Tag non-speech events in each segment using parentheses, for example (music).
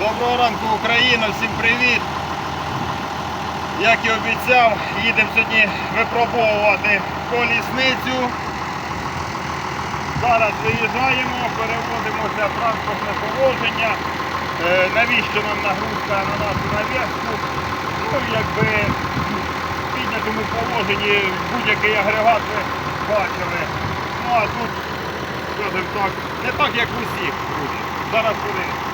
Доброго ранку, Україна, всім привіт! Як і обіцяв, їдемо сьогодні випробовувати колісницю. Зараз виїжджаємо, переводимося в транспортне положення. Е, навіщо нам нагрузка на нашу нав'язку? Ну, якби в піднятому положенні будь-який агрегат ви бачили. Ну а тут, скажімо так, не так, як усіх. Зараз подивимося.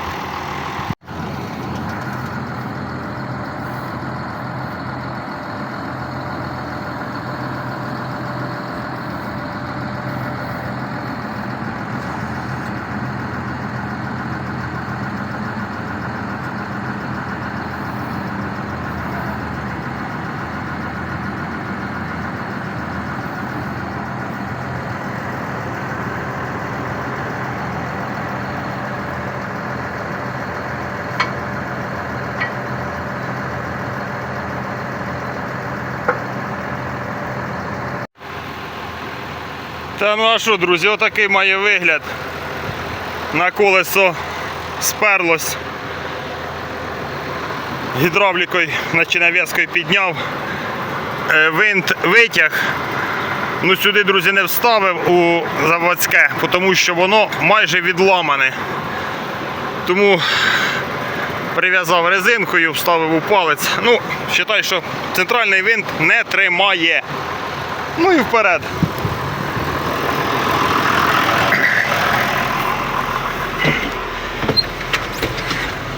Та ну а що, друзі, отакий має вигляд. На колесо сперлось. Гідравлікою, наче нав'язкою підняв. Е, Винт витяг. Ну сюди, друзі, не вставив у заводське, тому що воно майже відламане. Тому прив'язав резинкою, вставив у палець. Ну, вважай, що центральний винт не тримає. Ну і вперед.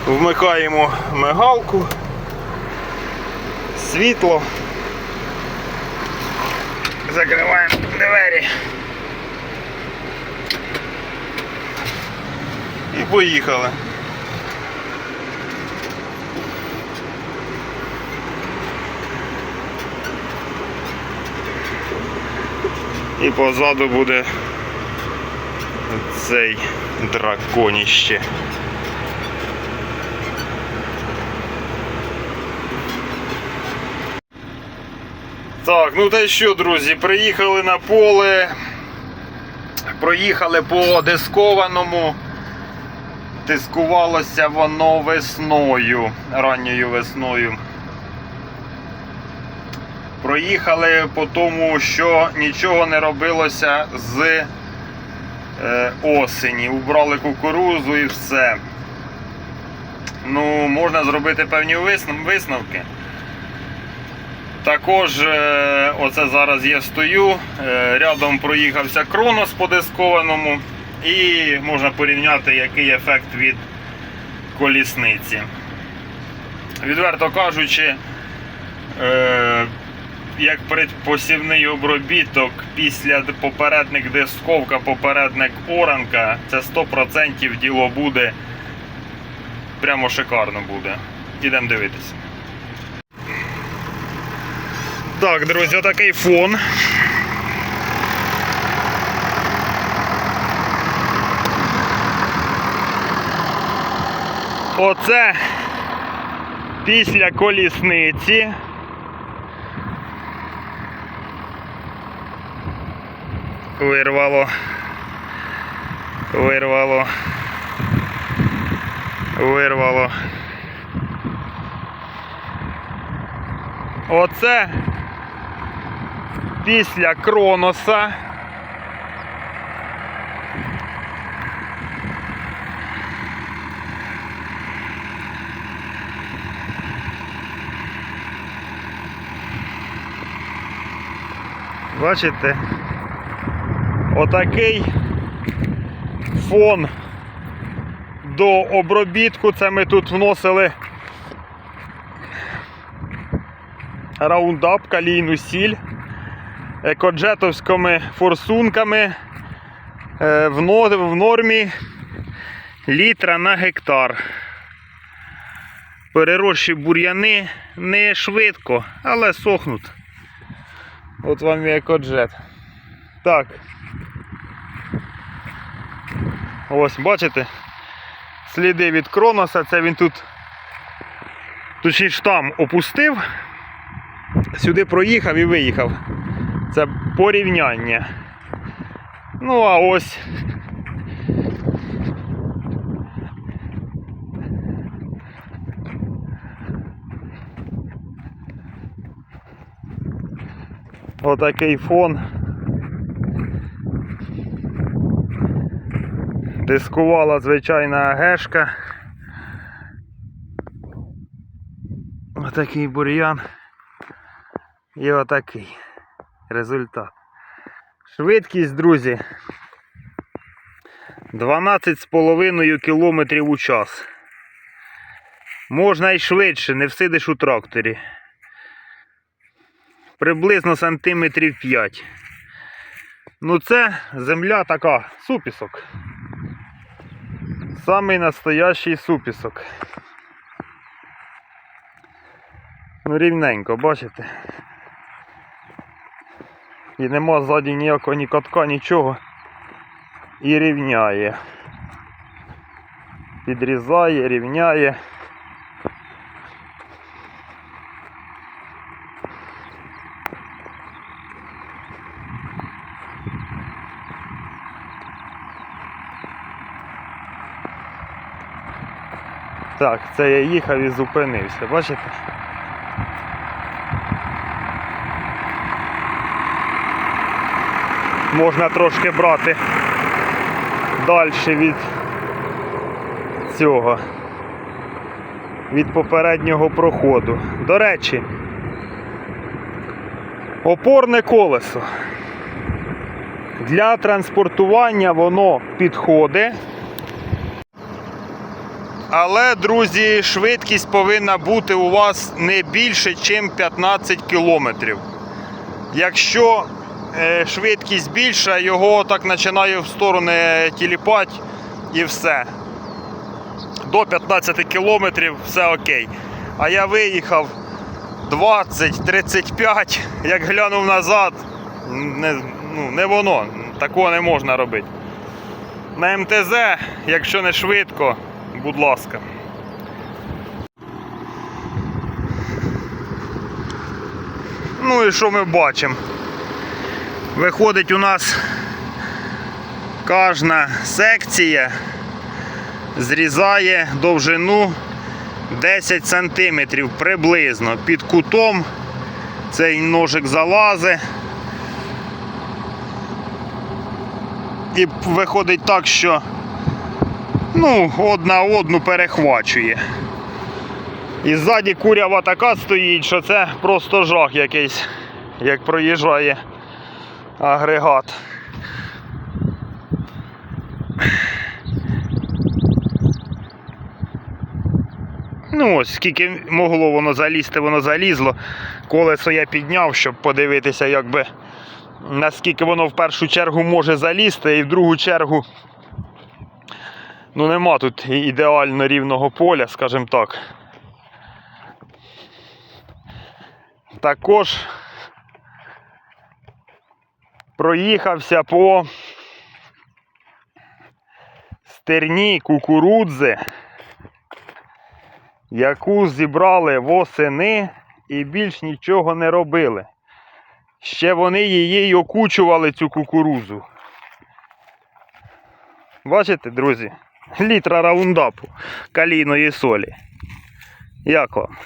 Вмикаємо мигалку, світло. Закриваємо двері. І поїхали. І позаду буде цей драконіще. Так, ну та що, друзі, приїхали на поле, проїхали по дискованому. Дискувалося воно весною, ранньою весною. Проїхали по тому, що нічого не робилося з е, осені. Убрали кукурузу і все. Ну, можна зробити певні висновки. Також е, оце зараз я стою. е, Рядом проїхався Кронос по дискованому. І можна порівняти, який ефект від колісниці. Відверто кажучи, е, як предпосівний обробіток після попередник дисковка, попередник оранка, це 100% діло буде. Прямо шикарно буде. Ідемо дивитися. Так, друзі, отакий фон. Оце після колісниці. Вирвало. Вирвало. Вирвало. Оце після Кроноса. Бачите? Отакий фон до обробітку. Це ми тут вносили раундап, калійну сіль екоджетовськими форсунками е, в нормі літра на гектар. Переросші бур'яни не швидко, але сохнуть. От вам і екоджет. Так. Ось, бачите? Сліди від Кроноса, це він тут точніше там опустив, сюди проїхав і виїхав. Це порівняння. Ну а ось отакий фон. Дискувала звичайна гешка. Отакий бур'ян і отакий результат. Швидкість, друзі. 12,5 км у час. Можна й швидше, не всидиш у тракторі. Приблизно сантиметрів 5. Ну це земля така, супісок. Самий настоящий супісок. Ну рівненько, бачите? І нема ззаді ніякого ні катка, нічого. І рівняє. Підрізає, рівняє. Так, це я їхав і зупинився, бачите? Можна трошки брати далі від цього, від попереднього проходу. До речі, опорне колесо. Для транспортування воно підходить. Але, друзі, швидкість повинна бути у вас не більше, ніж 15 кілометрів. Якщо швидкість більша, його так починає в сторони тіліпати і все. До 15 кілометрів все окей. А я виїхав 20-35, як глянув назад, не, ну, не воно, такого не можна робити. На МТЗ, якщо не швидко, будь ласка. Ну і що ми бачимо? Виходить у нас кожна секція зрізає довжину 10 см приблизно. Під кутом цей ножик залазить. І виходить так, що ну, одна одну перехвачує. І ззаді курява така стоїть, що це просто жах якийсь, як проїжджає агрегат. Ну ось, скільки могло воно залізти, воно залізло. Колесо я підняв, щоб подивитися, якби наскільки воно в першу чергу може залізти, і в другу чергу ну нема тут ідеально рівного поля, скажімо так. Також проїхався по стерні кукурудзи, яку зібрали восени і більш нічого не робили. Ще вони її й окучували цю кукурузу. Бачите, друзі? Літра раундапу калійної солі. Як вам?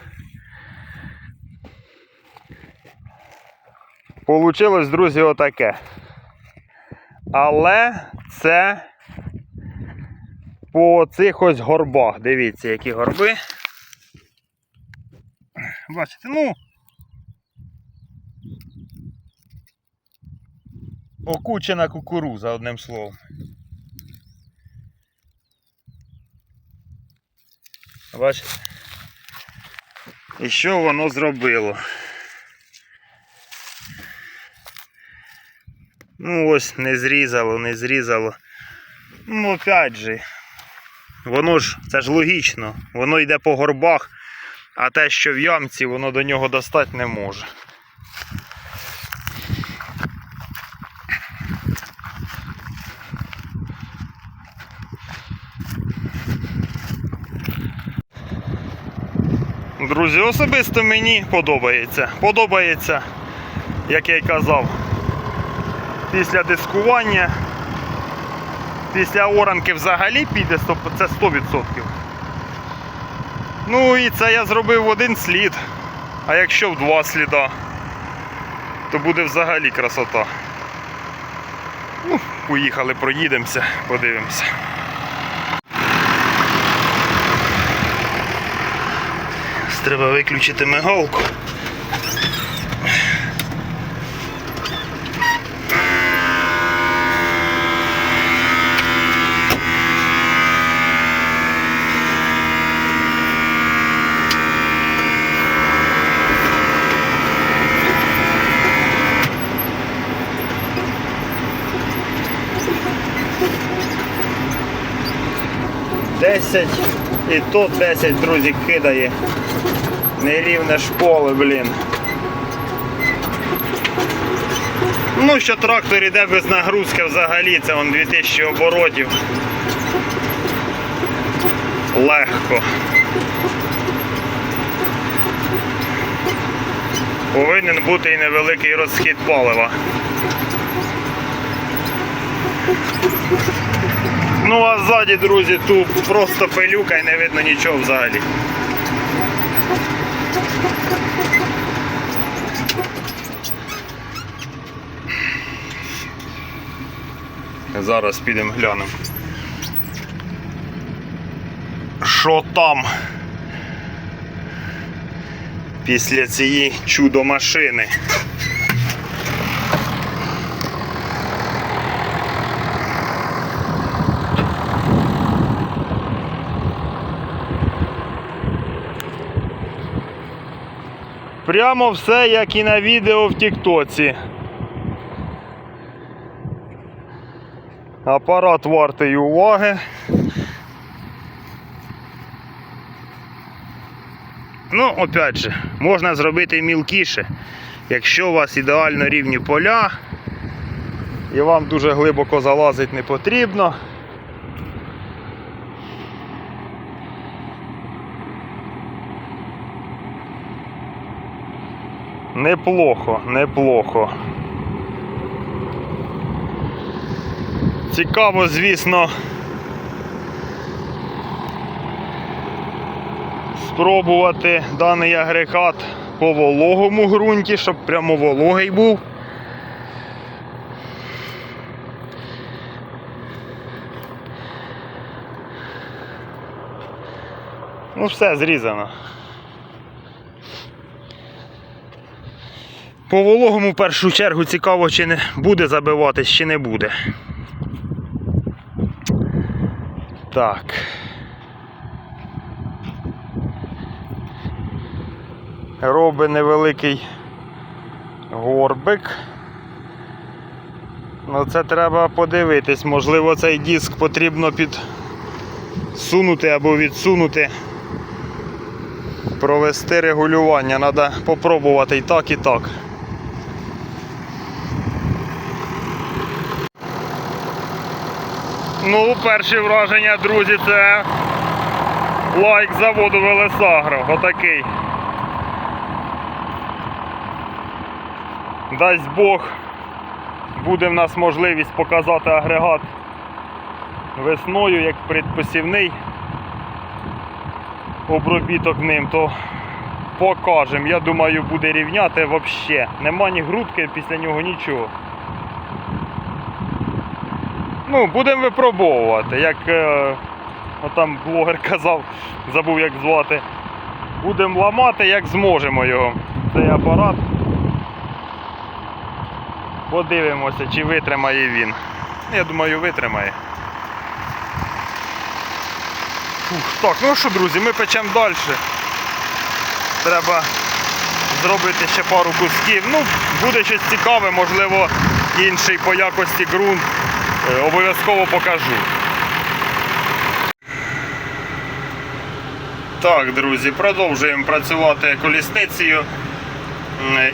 Получилось, друзі, отаке. Але це по цих ось горбах. Дивіться, які горби. Бачите, ну. Окучена кукуруза, одним словом. Бачите? І що воно зробило? Ну ось не зрізало, не зрізало. Ну, опять же, воно ж, це ж логічно, воно йде по горбах, а те, що в ямці, воно до нього достати не може. Друзі, особисто мені подобається. Подобається, як я й казав, після дискування, після оранки взагалі піде це 100%. Ну і це я зробив в один слід. А якщо в два сліда. то буде взагалі красота. Ну, поїхали, проїдемося, подивимося. Треба виключити мигалку. Десять і то 10, друзі, кидає. Нерівне шполи, блін. Ну, що трактор іде без нагрузки взагалі, це вон 2000 оборотів. Легко. Повинен бути і невеликий розхід палива. Ну а ззаді, друзі, тут просто пилюка і не видно нічого взагалі. Зараз підемо глянемо. Що там? Після цієї чудо машини. Прямо все як і на відео в Тіктоці. Апарат вартий уваги. Ну, опять же, можна зробити мілкіше. Якщо у вас ідеально рівні поля і вам дуже глибоко залазити не потрібно. Неплохо, неплохо. Цікаво, звісно, спробувати даний агрегат по вологому ґрунті, щоб прямо вологий був. Ну, все зрізано. По вологому в першу чергу цікаво, чи не буде забиватись, чи не буде. Так. Робить невеликий горбик. Ну це треба подивитись, можливо цей диск потрібно підсунути або відсунути, провести регулювання, треба попробувати і так, і так. Ну, перші враження, друзі, це лайк заводу Велесагро. Отакий. Дасть Бог, буде в нас можливість показати агрегат весною, як предпосівний обробіток ним, то покажемо. Я думаю, буде рівняти взагалі. Нема ні грудки після нього нічого. Ну, будемо випробовувати. Як е, там блогер казав, забув як звати. Будемо ламати, як зможемо його. Цей апарат. Подивимося, чи витримає він. Я думаю, витримає. Фух, так, ну що, друзі, ми печемо далі. Треба зробити ще пару кусків. Ну, буде щось цікаве, можливо, інший по якості ґрунт. Обов'язково покажу. Так, друзі, продовжуємо працювати колісницею.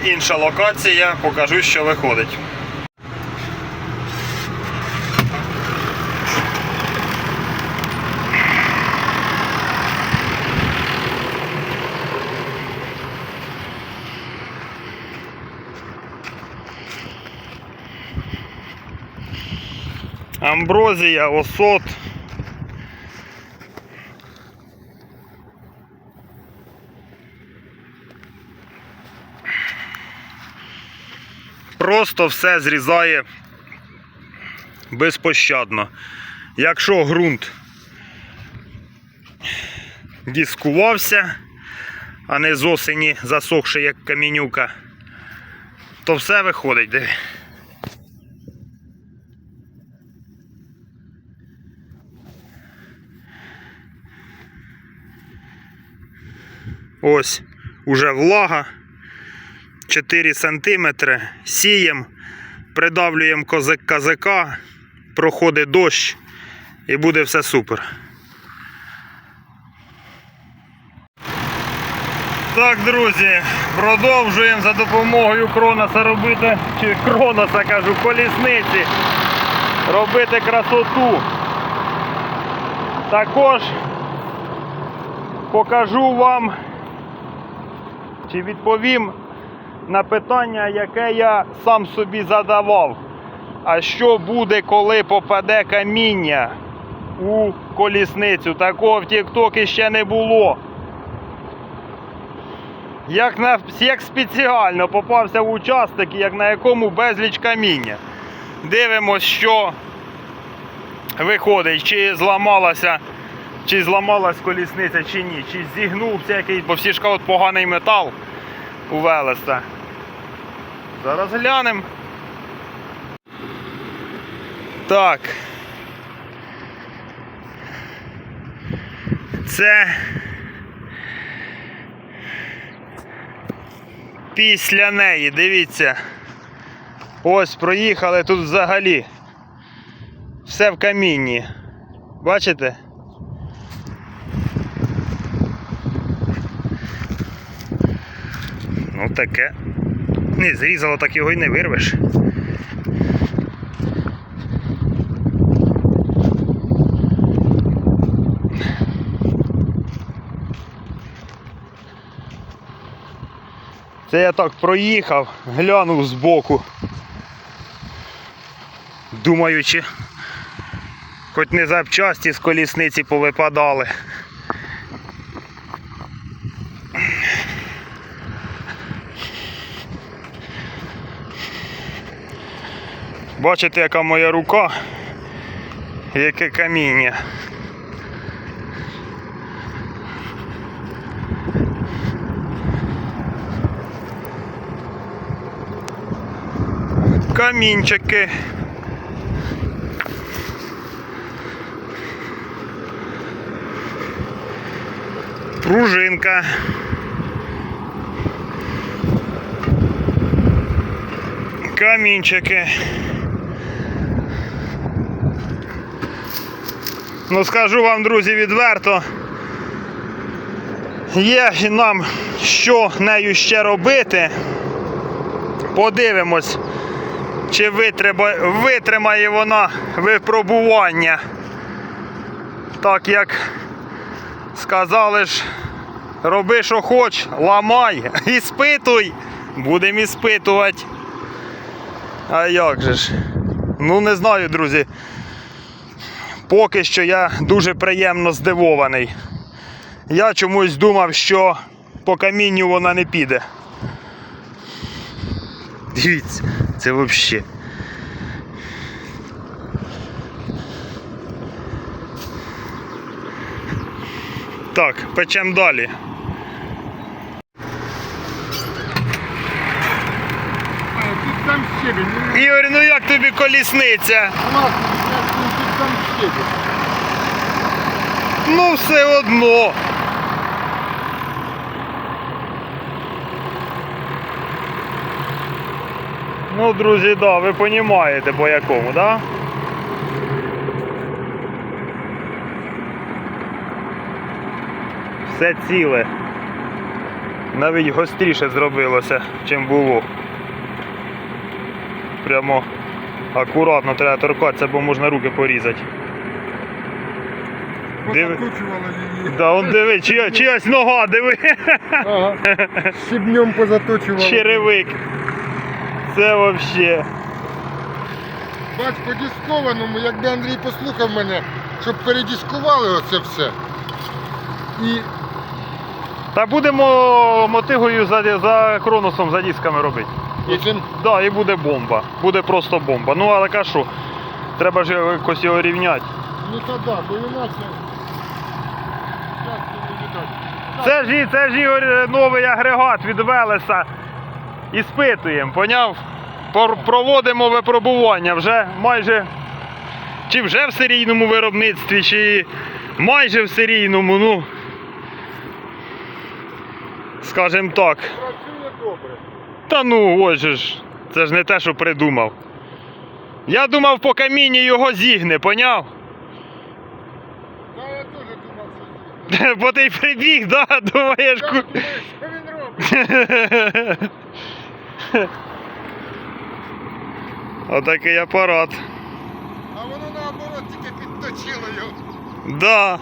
Інша локація, покажу, що виходить. Амброзія, осот. просто все зрізає безпощадно. Якщо ґрунт дискувався, а не з осені засохший, як камінюка, то все виходить. Ось уже влага. 4 сантиметри. Сієм, придавлюємо козак казака, проходить дощ і буде все супер. Так, друзі, продовжуємо за допомогою Кроноса робити, чи Кроноса кажу, колісниці, робити красоту. Також покажу вам чи відповім на питання, яке я сам собі задавав. А що буде, коли попаде каміння у колісницю? Такого в Тіктокі ще не було. Як, на, як спеціально попався в участок, як на якому безліч каміння. Дивимось, що виходить, чи зламалася, чи зламалась колісниця, чи ні, чи зігнувся якийсь, бо всі ж поганий метал у Велеса. Зараз глянемо. Так. Це після неї, дивіться. Ось проїхали тут взагалі. Все в камінні. Бачите? Ну таке. Не зрізало, так його й не вирвеш. Це я так проїхав, глянув збоку. Думаючи, хоч не запчасті з колісниці повипадали. Бачите, яка моя рука, яке каміння. Камінчики. Пружинка. Камінчики. Ну скажу вам, друзі, відверто. Є нам що нею ще робити. Подивимось, чи витримає, витримає вона випробування. Так як сказали ж, роби, що хоч, ламай, іспитуй. Будемо іспитувати. А як же ж? Ну не знаю, друзі. Поки що я дуже приємно здивований. Я чомусь думав, що по камінню вона не піде. Дивіться, це взагалі. Так, печемо далі. Ну Ігор, ну як тобі колісниця? Там щебень. Ну все одно. Ну, друзі, да, ви розумієте по якому, да? Все ціле. Навіть гостріше зробилося, чим було. Прямо акуратно треба торкатися, бо можна руки порізати. Диви. Позакручували її. Да, он диви, чия, чиясь нога, диви. Ага. Щебнем позаточували. Черевик. Це вообще. Бач, по дискованому, якби Андрій послухав мене, щоб передіскували оце все. І Та будемо мотигою за, за кронусом, за дисками робити. І цим Да, і буде бомба. Буде просто бомба. Ну але кажу, треба ж якось його рівняти. Ну та да, бо інакше. Так. Це ж, це ж Ігор е, новий агрегат від Велеса. Іспитуємо, поняв? Проводимо випробування вже майже. Чи вже в серійному виробництві, чи майже в серійному, ну. Скажем так. Працює добре. Та ну ось же ж. Це ж не те, що придумав. Я думав, по камінні його зігне, поняв? Та я теж думав, що. (laughs) Бо ти й прибіг, да? Думаєш, Я ку... думаю, що він робить? (laughs) Отакий апарат. А воно наоборот тільки підточило його. Да.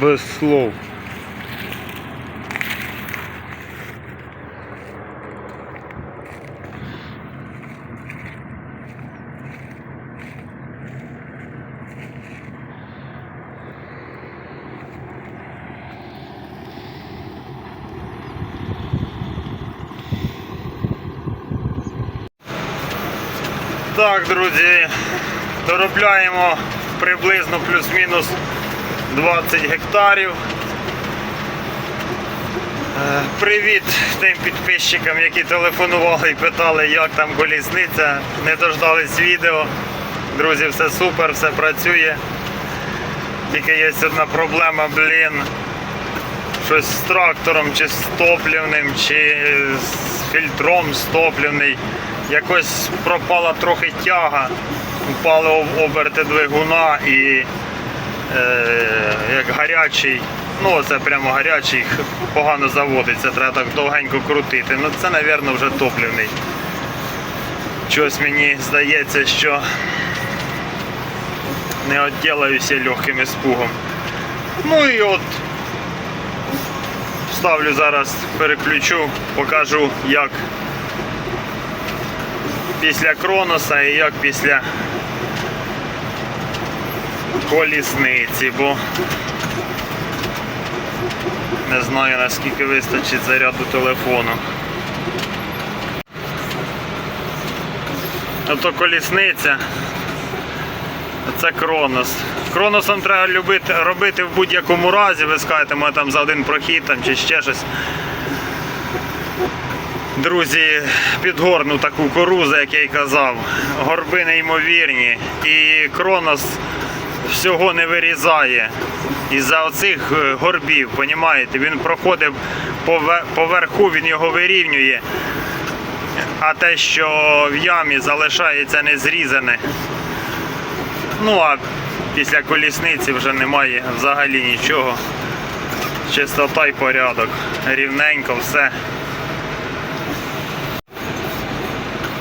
Без слов. Так, друзі, доробляємо приблизно плюс-мінус 20 гектарів. Е, Привіт тим підписчикам, які телефонували і питали, як там колісниця. Не дождались відео. Друзі, все супер, все працює. Тільки є одна проблема, блін. Щось з трактором, чи з топлівним, чи з фільтром з топлівний. Якось пропала трохи тяга, упали об- оберти двигуна і як гарячий, ну це прямо гарячий, погано заводиться, треба так довгенько крутити. Ну це, мабуть, вже топлівний. Щось мені здається, що не відділаюся легким іспугом. Ну і от ставлю зараз, переключу, покажу як після Кроноса і як після колісниці, бо не знаю наскільки вистачить заряду телефону. Ото колісниця. Це Кронос. Кроносом треба любити, робити в будь-якому разі, ви скажете, ми там за один прохід там, чи ще щось. Друзі, підгорну таку кору, як я й казав. Горби неймовірні. І Кронос всього не вирізає. Із-за оцих е, горбів, понімаєте, він проходив пове- поверху, він його вирівнює. А те, що в ямі залишається незрізане. Ну а після колісниці вже немає взагалі нічого. Чистота й порядок. Рівненько все.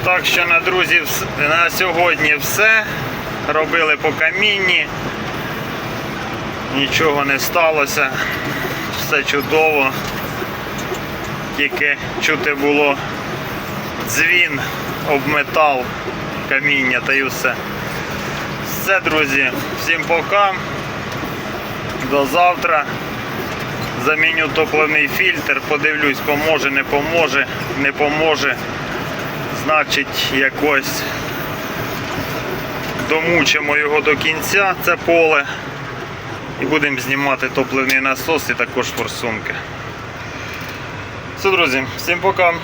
Так що на друзі, на сьогодні все. Робили по камінні. Нічого не сталося. Все чудово. Тільки чути було дзвін об метал, каміння та й все. Все, друзі. Всім пока. До завтра. Заміню топливний фільтр, подивлюсь, поможе, не поможе, не поможе. Значить, якось домучимо його до кінця, це поле. І будемо знімати топливний насос і також форсунки. Все, друзі, всім пока.